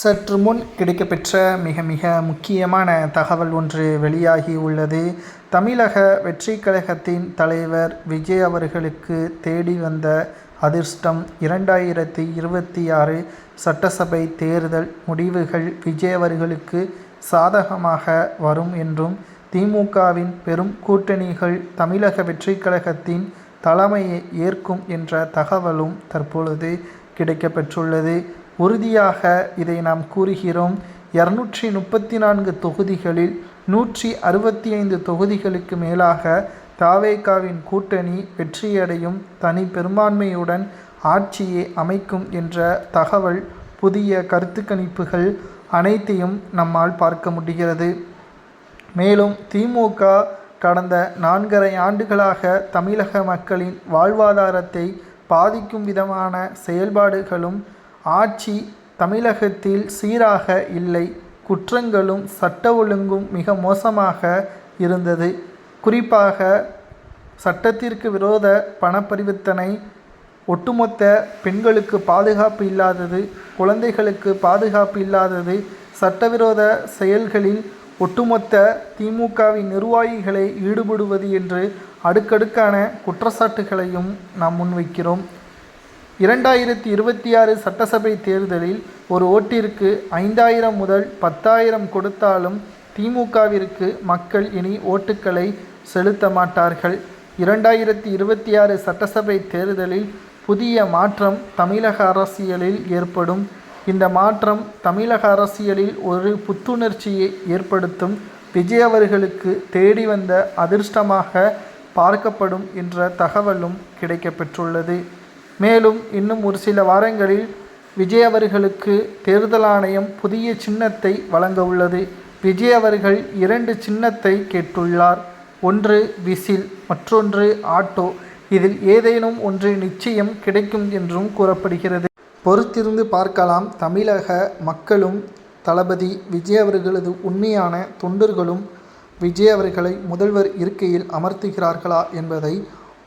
சற்று முன் கிடைக்கப்பெற்ற மிக மிக முக்கியமான தகவல் ஒன்று வெளியாகி உள்ளது. தமிழக வெற்றி கழகத்தின் தலைவர் விஜய் அவர்களுக்கு தேடி வந்த அதிர்ஷ்டம் இரண்டாயிரத்தி இருபத்தி ஆறு சட்டசபை தேர்தல் முடிவுகள் விஜய் அவர்களுக்கு சாதகமாக வரும் என்றும் திமுகவின் பெரும் கூட்டணிகள் தமிழக வெற்றி கழகத்தின் தலைமையை ஏற்கும் என்ற தகவலும் தற்பொழுது கிடைக்கப்பெற்றுள்ளது. உறுதியாக இதை நாம் கூறுகிறோம். இரநூற்றி முப்பத்தி நான்கு தொகுதிகளில் நூற்றி அறுபத்தி ஐந்து தொகுதிகளுக்கு மேலாக தாவேகாவின் கூட்டணி வெற்றியடையும் தனி பெரும்பான்மையுடன் ஆட்சியை அமைக்கும் என்ற தகவல் புதிய கருத்து கணிப்புகள் அனைத்தையும் நம்மால் பார்க்க முடிகிறது. மேலும் திமுக கடந்த நான்கரை ஆண்டுகளாக தமிழக மக்களின் வாழ்வாதாரத்தை பாதிக்கும் விதமான செயல்பாடுகளும் ஆட்சி தமிழகத்தில் சீராக இல்லை. குற்றங்களும் சட்ட ஒழுங்கும் மிக மோசமாக இருந்தது. குறிப்பாக சட்டத்திற்கு விரோத பணப்பரிவர்த்தனை ஒட்டுமொத்த பெண்களுக்கு பாதுகாப்பு இல்லாதது குழந்தைகளுக்கு பாதுகாப்பு இல்லாதது சட்டவிரோத செயல்களில் ஒட்டுமொத்த திமுகவின் நிர்வாகிகளை ஈடுபடுவது என்று அடுக்கடுக்கான குற்றச்சாட்டுகளையும் நாம் முன்வைக்கிறோம். இரண்டாயிரத்தி இருபத்தி ஆறு சட்டசபை தேர்தலில் ஒரு ஓட்டிற்கு ஐந்தாயிரம் முதல் பத்தாயிரம் கொடுத்தாலும் திமுகவிற்கு மக்கள் இனி ஓட்டுக்களை செலுத்த மாட்டார்கள். இரண்டாயிரத்தி இருபத்தி ஆறு சட்டசபை தேர்தலில் புதிய மாற்றம் தமிழக அரசியலில் ஏற்படும். இந்த மாற்றம் தமிழக அரசியலில் ஒரு புத்துணர்ச்சியை ஏற்படுத்தும். விஜய் அவர்களுக்கு தேடி வந்த அதிர்ஷ்டமாக பார்க்கப்படும் என்ற தகவலும் கிடைக்கப்பெற்றுள்ளது. மேலும் இன்னும் ஒரு சில வாரங்களில் விஜய் அவர்களுக்கு தேர்தல் ஆணையம் புதிய சின்னத்தை வழங்க உள்ளது. விஜய் அவர்கள் இரண்டு சின்னத்தை கேட்டுள்ளார். ஒன்று விசில் மற்றொன்று ஆட்டோ. இதில் ஏதேனும் ஒன்று நிச்சயம் கிடைக்கும் என்றும் கூறப்படுகிறது. பொறுத்திருந்து பார்க்கலாம் தமிழக மக்களும் தளபதி விஜய் அவர்களது உண்மையான தொண்டர்களும் விஜய் அவர்களை முதல்வர் இருக்கையில் அமர்த்துகிறார்களா என்பதை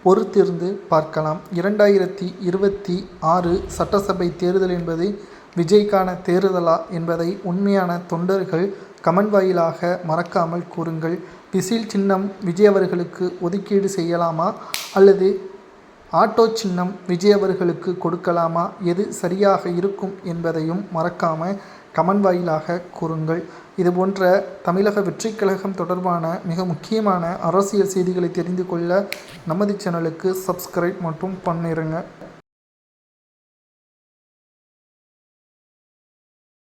பொறுத்திருந்து பார்க்கலாம். இரண்டாயிரத்தி இருபத்தி ஆறு சட்டசபை தேர்தல் என்பது விஜய்க்கான தேர்தலா என்பதை உண்மையான தொண்டர்கள் கமெண்ட் வாயிலாக மறக்காமல் கூறுங்கள். விசில் சின்னம் விஜய் அவர்களுக்கு ஒதுக்கீடு செய்யலாமா? அல்லது ஆட்டோ சின்னம் விஜய் அவர்களுக்கு கொடுக்கலாமா? எது சரியாக இருக்கும் என்பதையும் மறக்காமல் கமெண்ட் வாயிலாக கூறுங்கள். இது போன்ற தமிழக வெற்றிக் கழகம் தொடர்பான மிக முக்கியமான அரசியல் செய்திகளை தெரிந்து கொள்ள நமது சேனலுக்கு சப்ஸ்கிரைப் மற்றும் பண்ணிருங்க